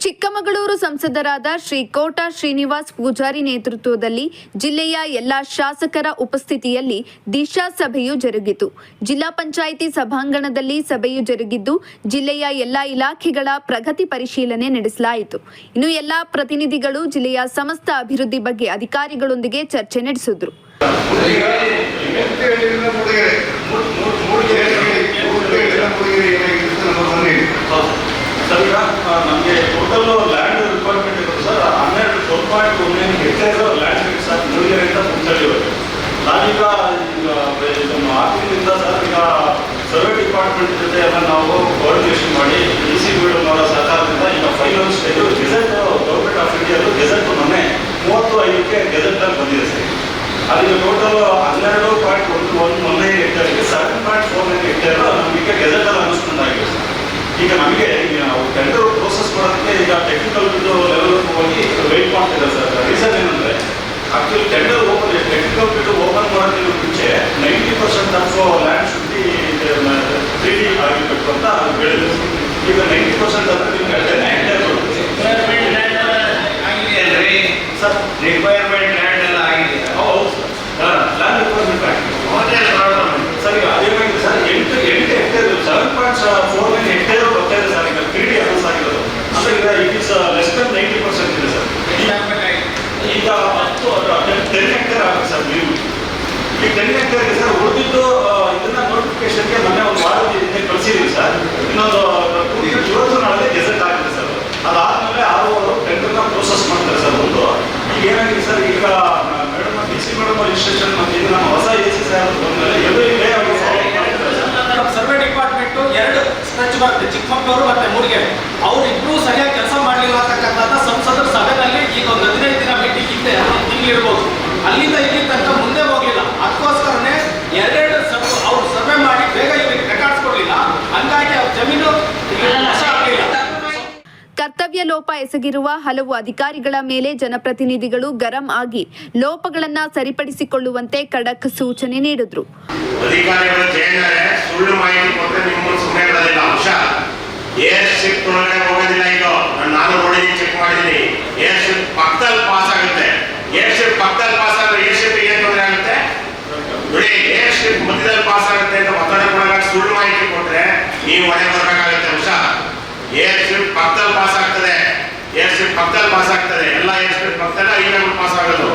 ಚಿಕ್ಕಮಗಳೂರು ಸಂಸದರಾದ ಶ್ರೀ ಕೋಟಾ ಶ್ರೀನಿವಾಸ್ ಪೂಜಾರಿ ನೇತೃತ್ವದಲ್ಲಿ ಜಿಲ್ಲೆಯ ಎಲ್ಲಾ ಶಾಸಕರ ಉಪಸ್ಥಿತಿಯಲ್ಲಿ ದಿಶಾ ಸಭೆಯು ಜರುಗಿತು. ಜಿಲ್ಲಾ ಪಂಚಾಯಿತಿ ಸಭಾಂಗಣದಲ್ಲಿ ಸಭೆಯು ಜರುಗಿದ್ದು ಜಿಲ್ಲೆಯ ಎಲ್ಲಾ ಇಲಾಖೆಗಳ ಪ್ರಗತಿ ಪರಿಶೀಲನೆ ನಡೆಸಲಾಯಿತು. ಇನ್ನು ಎಲ್ಲಾ ಪ್ರತಿನಿಧಿಗಳು ಜಿಲ್ಲೆಯ ಸಮಸ್ತ ಅಭಿವೃದ್ಧಿ ಬಗ್ಗೆ ಅಧಿಕಾರಿಗಳೊಂದಿಗೆ ಚರ್ಚೆ ನಡೆಸಿದ್ರು. ಈಗ ಎಂಟು ಹೇಳಿದ್ರೆ ಮೂಡಿಗೆರೆ ಮೂಡ್- ಮೂಡ್- ಮೂಡಿಗೆರೆ ಮೂಡಿಗೆರೆ ಮೂಡಿಗೆರೆ ಏನಾಗಿದೆ ಅಂತ ನಮ್ಮ ಮನೆ ಹೌದು. ಸರ್ ಈಗ ನಮಗೆ ಟೋಟಲ್ ಲ್ಯಾಂಡ್ ರಿಕ್ವೈರ್ಮೆಂಟ್ ಇರೋದು ಸರ್ ಹನ್ನೆರಡು twelve point one nine hectare land ಬೇಕು ಸರ್ ಮೂಡಿಗೆರೆಯಿಂದ ಮುಂಚಳಿವರೆಗೆ ನಾವೀಗ ಆಫೀಸಿಂದ ಸರ್ ಈಗ ಸರ್ವೆ ಡಿಪಾರ್ಟ್ಮೆಂಟ್ ಜೊತೆ ಎಲ್ಲ ನಾವು ಕೋಆರ್ಡಿನೇಷನ್ ಮಾಡಿ ಡಿ ಸಿ ಅವರ ಸರ್ಕಾರದಿಂದ ಈಗ final stage gazette government of India gazette ಮೊನ್ನೆ ಮೂವತ್ತು ಐದಕ್ಕೆ ಗೆಜೆಟ್ ಬಂದಿದೆ ಸರ್ ಅಲ್ಲಿಗೆ ಟೋಟಲ್ ಹನ್ನೆರಡು ಪಾಯಿಂಟ್ ಒಂದು ಒಂದು ಒಂದೈದು ಹೆಕ್ಟೇರ್ಗೆ seven point four nine hectare ನಮಗೆ ಗೆಜೆಟ್ ಅಲ್ಲಿ ಅನುಷ್ಠಾನ ಆಗಿದೆ ಸರ್ ಈಗ ನಮಗೆ ಟೆಂಡರ್ ಪ್ರೋಸೆಸ್ ಮಾಡೋದಕ್ಕೆ ಈಗ ಟೆಕ್ನಿಕಲ್ ಬಿಟ್ಟು ಲೆವೆಲ್ ಹೋಗಿ ವೆಯ್ಟ್ ಮಾಡ್ತಿದ್ದಾರೆ ಸರ್ ರೀಸನ್ ಏನಂದ್ರೆ ಆಕ್ಚುಲಿ ಟೆಂಡರ್ ಓಪನ್ ಟೆಕ್ನಿಕಲ್ ಬಿಟ್ಟು ಓಪನ್ ಮಾಡೋದಕ್ಕೆ ಮುಂಚೆ ninety percent of land should be three D ಅಂತ ಈಗ ನೈಂಟಿ ಪರ್ಸೆಂಟ್ ಅಂದ್ರೆ ನಿಮ್ಗೆ ರಿಕ್ವೈರ್ಮೆಂಟ್ ಲ್ಯಾಂಡ್ ಆಗಿದೆ ಅಲ್ರಿ ಸರ್ ರಿಕ್ವೈರ್ಮೆಂಟ್ ಲ್ಯಾಂಡ್ ಎಲ್ಲ ಆಗಿದೆ ಹೌದು ಸರ್ ಲ್ಯಾಂಡ್ ರಿಕ್ವೈರ್ಮೆಂಟ್ ಆಗಿದೆ ಸರ್ ಈಗ ಅದೇನಾಗಿದೆ ಸರ್ ಎಂಟು ಎಂಟು hectare seven point four nine hectare ಬರ್ತಾ ಇದೆ ಸರ್ ತ್ರೀ ಡಿ ಅನೌನ್ಸ್ ಆಗಿರೋದು ಅಂದ್ರೆ ಇಟ್ ಇಸ್ ನೈಂಟಿ ಪರ್ಸೆಂಟ್ ಇದೆ ಸರ್ ಈಗ ಹತ್ತು ಟೆನ್ ಹೆಕ್ಟೇರ್ ಆಗುತ್ತೆ ಸರ್ ನೀವು ಈ ಟೆನ್ ಹೆಕ್ಟೇರ್ಗೆ ಸರ್ ಉಳಿದಿದ್ದು ಆ, ಇದನ್ನ ನೋಟಿಫಿಕೇಶನ್ಗೆ ಮೊನ್ನೆ ಒಂದು ವಾರದ ಹಿಂದೆ ಕಳಿಸಿದೀವಿ ಸರ್ ಇನ್ನೊಂದು ಇವತ್ತು ನಾಳೆ ಗೆಜೆಟ್ ಆಗಿದೆ ಸರ್ ಅದಾದ್ಮೇಲೆ ಆರು ಅವರು ಟೆಂಡರ್ನ ಪ್ರೋಸೆಸ್ ಮಾಡ್ತಾರೆ ಸರ್ ಒಂದು ಈಗ ಏನಾಗಿದೆ ಸರ್ ಈಗ ಮೇಡಮ್ ಡಿ ಸಿ ಮೇಡಮ್ ಇದು ನಮ್ಮ ಹೊಸ A C sir every day ಅವರು ಸರ್ವೆ ಡಿಪಾರ್ಟ್ಮೆಂಟ್ ಎರಡು ಸ್ಟ್ರೆಚ್ ಬರುತ್ತೆ ಚಿಕ್ಕಮಗಳೂರು ಮತ್ತೆ ಮೂಡಿಗೆರೆ. ಇಬ್ಬರು ಸರಿಯಾಗಿ ಲೋಪ ಎಸಗಿರುವ ಹಲವು ಅಧಿಕಾರಿಗಳ ಮೇಲೆ ಜನಪ್ರತಿನಿಧಿಗಳು ಗರಂ ಆಗಿ ಲೋಪಗಳನ್ನು ಸರಿಪಡಿಸಿಕೊಳ್ಳುವಂತೆ ಖಡಕ್ ಸೂಚನೆ ನೀಡಿದ್ರು. ಪಾಸ್ ಆಗುತ್ತೆ. ಅಂತ ಒತ್ತಡಕ್ಕೊಳಗಾಗಿ ಸುಳ್ಳು ಮಾಹಿತಿ ಕೊಟ್ಟರೆ ನೀವು ಬರಬೇಕಾಗುತ್ತೆ ಏರ್ ಶಿಫ್ಟ್ ಪಕ್ಕದಲ್ಲಿ ಪಾಸ್ ಆಗ್ತದೆ. ಏರ್ ಶಿಫ್ಟ್ ಪಕ್ಕದಲ್ಲಿ ಪಾಸ್ ಆಗ್ತದೆ. ಎಲ್ಲ ಏರ್ ಶಿಫ್ಟ್ ಪಕ್ಕದಲ್ಲ ಐನಗಳು ಪಾಸ್ ಆಗೋದು.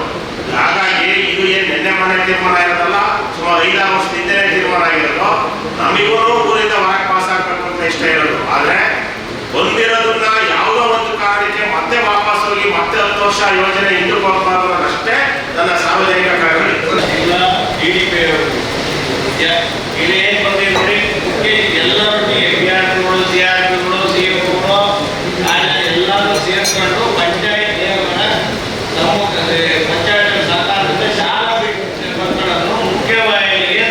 ಹಾಗಾಗಿ ಇದು ಏನ್ ನಿನ್ನೆ ಮನೆ ತೀರ್ಮಾನ ಇರೋದಲ್ಲ? ಸುಮಾರು ಐದಾರು ವರ್ಷದಿಂದಲೇ ತೀರ್ಮಾನ ಆಗಿರೋದು. ನಮಗೂ ಊರಿಂದ ಹೊರಗೆ ಪಾಸ್ ಆಗ್ಬೇಕು ಅಂತ ಇಷ್ಟ ಇರೋದು. ಆದರೆ ಬಂದಿರೋದನ್ನ ಯಾವುದೋ ಒಂದು ಕಾರಣಕ್ಕೆ ಮತ್ತೆ ವಾಪಸ್ ಹೋಗಿ ಮತ್ತೆ ಹತ್ತು ವರ್ಷ ಯೋಜನೆ ಹಿಂದಕ್ಕೆ ಹೋಗ್ಬಾರ್ದು ಅನ್ನೋದಷ್ಟೇ ನನ್ನ ಸಾರ್ವಜನಿಕ ಕಾರ್ಯ ಡಿ ಡಿ ಪಿ ಎಲ್ಲರೂ ವಿದ್ಯಾರ್ಥಿಗಳು ಸಿ ಆರ್ ಪಿಗಳು ಸಿ ಎಫ್ಗಳು ಎಲ್ಲರೂ ಸೇರ್ಕೊಂಡು ಪಂಚಾಯತ್ ನಮ್ಮ ಪಂಚಾಯತ್ ಸರ್ಕಾರದಿಂದ ಶಾಲಾ ಮಕ್ಕಳನ್ನು ಮುಖ್ಯವಾಹಿನಿಗೆ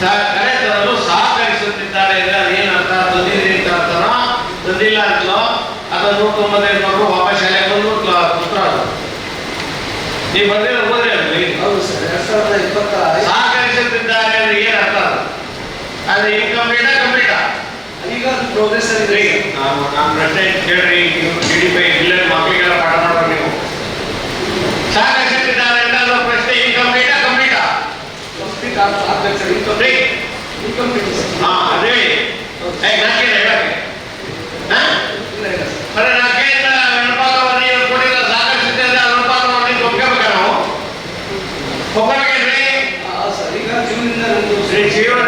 ಸಹ- ಕರೆ ತರಲು ಸಹಕರಿಸುತ್ತಿದ್ದಾರೆ ಅಂದ್ರೆ ಅದೇನು ಅರ್ಥ ತಂದಿದ್ದೀರಿ ಅಂತ ಅರ್ಥನೋ ತಂದಿಲ್ಲ ಅಂತಲೋ ನೂರ ತೊಂಬತ್ತೈದು ಮಕ್ಕಳು ವಾಪಸ್ ಶಾಲೆಗೆ ಬಂದು ಪುತ್ರ ನೀವು ಬಂದಿರೋ ಹೋದ್ರೆ ಅಲ್ಲಿ. ಹೌದು ಸರ್ ಎರಡ್ ಸಾವಿರದ ಇಪ್ಪತ್ತ ಸಹಕರಿಸುತ್ತಿದ್ದಾರೆ ಅಂದ್ರೆ ಏನು ಅರ್ಥ ಅದು? ಅದು ಇನ್ಕಂಪ್ಲೀಟಾ ಕಂಪ್ಲೀಟಾ ಈಗ ಪ್ರೋಗ್ರೆಸ್ ಈಗ ನಾನು ನಾನು ಪ್ರಶ್ನೆ ಕೇಳ್ರಿ ಡಿ ಪೈ ಇಲ್ಲ ಮಕ್ಕಳಿಗೆಲ್ಲ ಪಾಠ ಮಾಡೋರು ನೀವು. ಸಹಕರಿಸುತ್ತಿದ್ದಾರೆ ಅಂತ ಅನ್ನೋ ಪ್ರಶ್ನೆ ಇನ್ಕಂಪ್ಲೀಟಾ ಕಂಪ್ಲೀಟಾ ಕಂಪ್ಲೀಟ್ ಆಗ್ಬೇಕು ಸರ್ ರೀ ಇನ್ಕಂಪ್ಲೀಟ್ ಸರ್ ಹಾ ಅದೇ ಏ ನಾನು ಕೇಳಿ ಹೇಳಕ್ಕೆ ಹಾ ಇಲ್ಲ ಇಲ್ಲ ಸರ್ ಅರೆ ನಾನು ಕೇಳಿದ ಅನುಪಾತವನ್ನು ನೀವು ಕೊಟ್ಟಿಲ್ಲ ಸಹಕರಿಸುತ್ತಿದ್ದಾರೆ ಅನುಪಾತವನ್ನು ನೀವು ಒಪ್ಕೋಬೇಕಾ ನಾವು ಒಪ್ಕೋಬೇಕೇನ್ರಿ ಆ, ಸರ್ ಈಗ ಜೂನಿಂದ ಒಂದು ಶ್ರೀ ಜೀವನ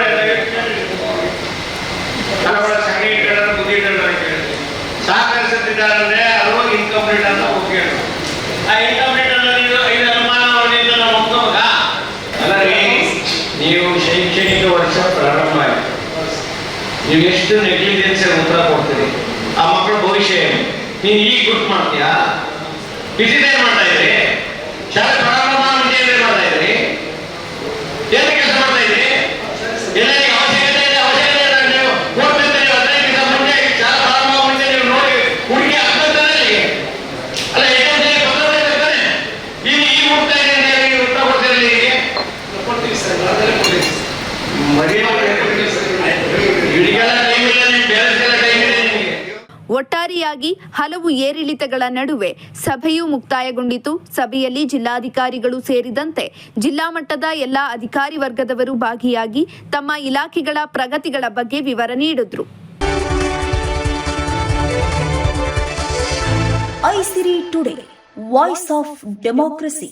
ಹಲವಾರು ಸಂಘ ಇಟ್ಟರೆ ಬುದ್ಧಿ ಇಟ್ಟರೆ ಕೇಳಿದೆ ಸಹಕರಿಸುತ್ತಿದ್ದಾರೆ ಅಂದ್ರೆ ಅದು ಇನ್ಕಂಪ್ಲೀಟ್ ಅಂತ ಒಪ್ಪಿಗೆ ಆ ಇನ್ಕಂಪ್ಲೀಟ್ ಅನ್ನ ನೀವು ಐದು ಅನುಮಾನವನ್ನಿಂದ ನಾವು ಒಪ್ಕೋಬೇಕಾ ಅಲ್ಲ ರೀ ನೀವು ಶೈಕ್ಷಣಿಕ ವರ್ಷ ಪ್ರಾರಂಭ ಆಯ್ತು ನೀವು ಎಷ್ಟು ನೆಗ್ಲಿಜೆನ್ಸ್ ಉತ್ತರ ಕೊಡ್ತೀರಿ ಆ ಮಕ್ಕಳ ಭವಿಷ್ಯ ಏನು ನೀನು ಈಗ ಗುರ್ತು ಮಾಡ್ತೀಯಾ? ಬಿಸಿದೇನು ಮಾಡ್ತಾ ಇದ್ರಿ? ಶಾಲೆ ಪ್ರಾರಂಭ ಮಾಡೋ ಮುಂಚೆ ಏನ್ ಮಾಡ್ತಾ ಇದ್ರಿ ಏನು ಕೆಲಸ ಮಾಡ್ತಾ ಇದ್ರಿ ಎಲ್ಲರಿಗೆ ಅವಶ್ಯಕತೆ ಇದೆ ಅವಶ್ಯಕತೆ ಇದೆ ನೀವು ನೋಡ್ತಿರ್ತೀರಿ ಹದಿನೈದು ದಿವಸ ಮುಂಚೆ ಶಾಲೆ ಪ್ರಾರಂಭ ಆಗೋ ಮುಂಚೆ ನೀವು ನೋಡಿ ಹುಡುಗಿ ಆಗ್ತದಲ್ಲಿ ಅಲ್ಲ ಏಕೆಂದ್ರೆ ಗೊತ್ತಾಗ್ತಾನೆ ಈ ಈ ಮುಕ್ತ ಇದೆ ಅಂತ ಹೇಳಿ ಉತ್ತರ ಕೊಡ್ತೀರಲ್ಲ ಈಗ ಕೊಡ್ತೀವಿ ಸರ್ ಅದನ್ನೇ ಕೊಡ್ತೀವಿ ಇಡಿಗೆಲ್ಲ ಟೈಮ್ ಇಲ್ಲ ನೀವು ಬೇರೆ ಟೈಮ್ ಇದೆ ನಿಮಗೆ ಒಟ್ಟಾರೆಯಾಗಿ ಹಲವು ಏರಿಳಿತಗಳ ನಡುವೆ ಸಭೆಯು ಮುಕ್ತಾಯಗೊಂಡಿತು. ಸಭೆಯಲ್ಲಿ ಜಿಲ್ಲಾಧಿಕಾರಿಗಳು ಸೇರಿದಂತೆ ಜಿಲ್ಲಾ ಮಟ್ಟದ ಎಲ್ಲಾ ಅಧಿಕಾರಿ ವರ್ಗದವರು ಭಾಗಿಯಾಗಿ ತಮ್ಮ ಇಲಾಖೆಗಳ ಪ್ರಗತಿಗಳ ಬಗ್ಗೆ ವಿವರ ನೀಡಿದ್ರು. Aisiri today, voice of democracy.